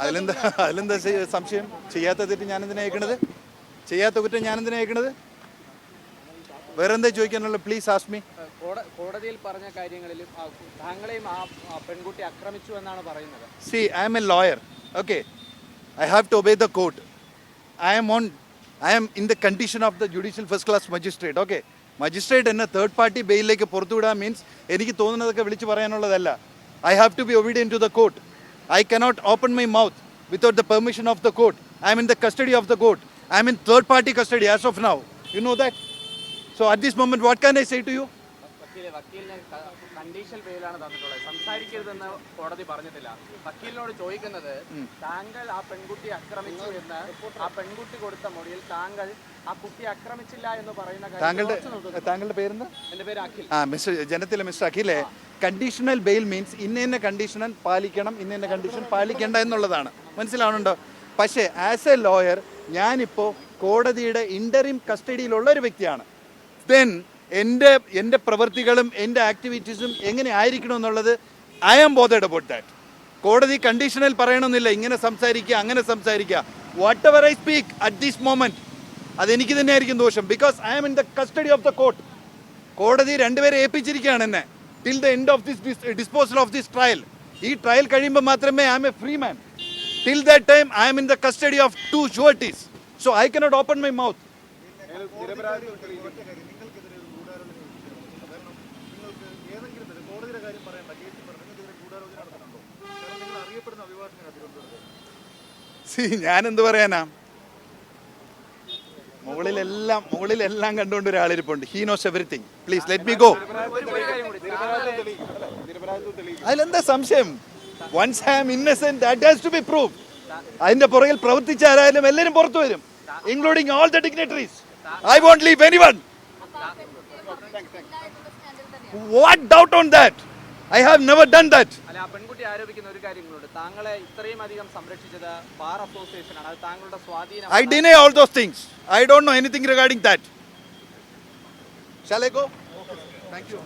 അതിലെന്താ അതിലെന്താ സംശയം? ചെയ്യാത്ത തെറ്റ് ഞാൻ എന്തിനാ അയക്കണത് ചെയ്യാത്ത കുറ്റം ഞാൻ എന്തിനാ അയക്കണത് വേറെ എന്താ ചോദിക്കാനുള്ള പ്ലീസ് ആസ്മി കോട- കോടതിയിൽ പറഞ്ഞ കാര്യങ്ങളിൽ താങ്കളെയും ആ പെൺകുട്ടി ആക്രമിച്ചു എന്നാണ് പറയുന്നത്. See I'm a lawyer okay I have to obey the court I'm on I'm in the condition of the judicial first class magistrate Okay. Magistrate എന്നെ തേർഡ് പാർട്ടി ബെയിലിലേക്ക് പുറത്തുവിടാൻ മീൻസ് എനിക്ക് തോന്നുന്നതൊക്കെ വിളിച്ചു പറയാനുള്ളതല്ല. I have to be obedient to the court I cannot open my mouth without the permission of the court I in the custody of the court I in third party custody as of now you know that so at this moment what can I say to you വക്കീലെ വക്കീലിന് conditional ബെയിലാണ് തന്നിട്ടുള്ളത്. സംസാരിക്കരുതെന്ന് കോടതി പറഞ്ഞിട്ടില്ല. വക്കീലിനോട് ചോദിക്കുന്നത് താങ്കൾ ആ പെൺകുട്ടി ആക്രമിച്ചു എന്ന് ആ പെൺകുട്ടി കൊടുത്ത മൊഴിയിൽ താങ്കൾ ആ കുട്ടി ആക്രമിച്ചില്ല എന്ന് പറയുന്ന താങ്കളുടെ. താങ്കളുടെ പേരെന്താ? എന്റെ പേര് അഖിൽ. ആ മിസ്റ്റർ ജനത്തിലെ മിസ്റ്റർ അഖിലെ കണ്ടീഷണൽ ബെയിൽ മീൻസ് ഇന്ന ഇന്ന കണ്ടീഷണൽ പാലിക്കണം ഇന്ന ഇന്ന കണ്ടീഷൻ പാലിക്കേണ്ട എന്നുള്ളതാണ്. മനസ്സിലാവുന്നുണ്ടോ? പക്ഷേ ആസ് എ ലോയർ ഞാനിപ്പോൾ കോടതിയുടെ ഇന്ററിം കസ്റ്റഡിയിലുള്ള ഒരു വ്യക്തിയാണ്. ദെൻ എന്റെ എന്റെ പ്രവൃത്തികളും എന്റെ ആക്ടിവിറ്റീസും എങ്ങനെ ആയിരിക്കണം എന്നുള്ളത് I am bothered about that കോടതി കണ്ടീഷണൽ പറയണമെന്നില്ല. ഇങ്ങനെ സംസാരിക്കുക അങ്ങനെ സംസാരിക്കുക. Whatever I speak at this moment അതെനിക്ക് തന്നെയായിരിക്കും ദോഷം. Because I am in the custody of the court കോടതി രണ്ടുപേരെ ഏൽപ്പിച്ചിരിക്കുകയാണ് എന്നെ. Till the end of this disposal of this trial ഈ ട്രയൽ കഴിയുമ്പോൾ മാത്രമേ I'm a free man till that time I am in the custody of two sureties so I cannot open my mouth see ഞാൻ എന്ത് പറയാനാ? മുകളിലെല്ലാം മുകളിലെല്ലാം കണ്ടുകൊണ്ട് ഒരാളിരിപ്പുണ്ട്. He knows everything please let me go അതിലെന്താ സംശയം? Once I am innocent that has to be prove അതിന്റെ പുറകിൽ പ്രവർത്തിച്ച ആരായാലും എല്ലാവരും പുറത്തു വരും including all the dignitaries I won't leave any one what doubt on that I have never done that അല്ല ആ പെൺകുട്ടി ആരോപിക്കുന്ന ഒരു കാര്യങ്ങളുണ്ട് താങ്കളെ ഇത്രയും അധികം സംരക്ഷിച്ചത് ബാർ അസോസിയേഷൻ ആണ് അത് താങ്കളുടെ സ്വാധീനം I deny all those things. I don't know anything regarding that. Shall I go? Thank you.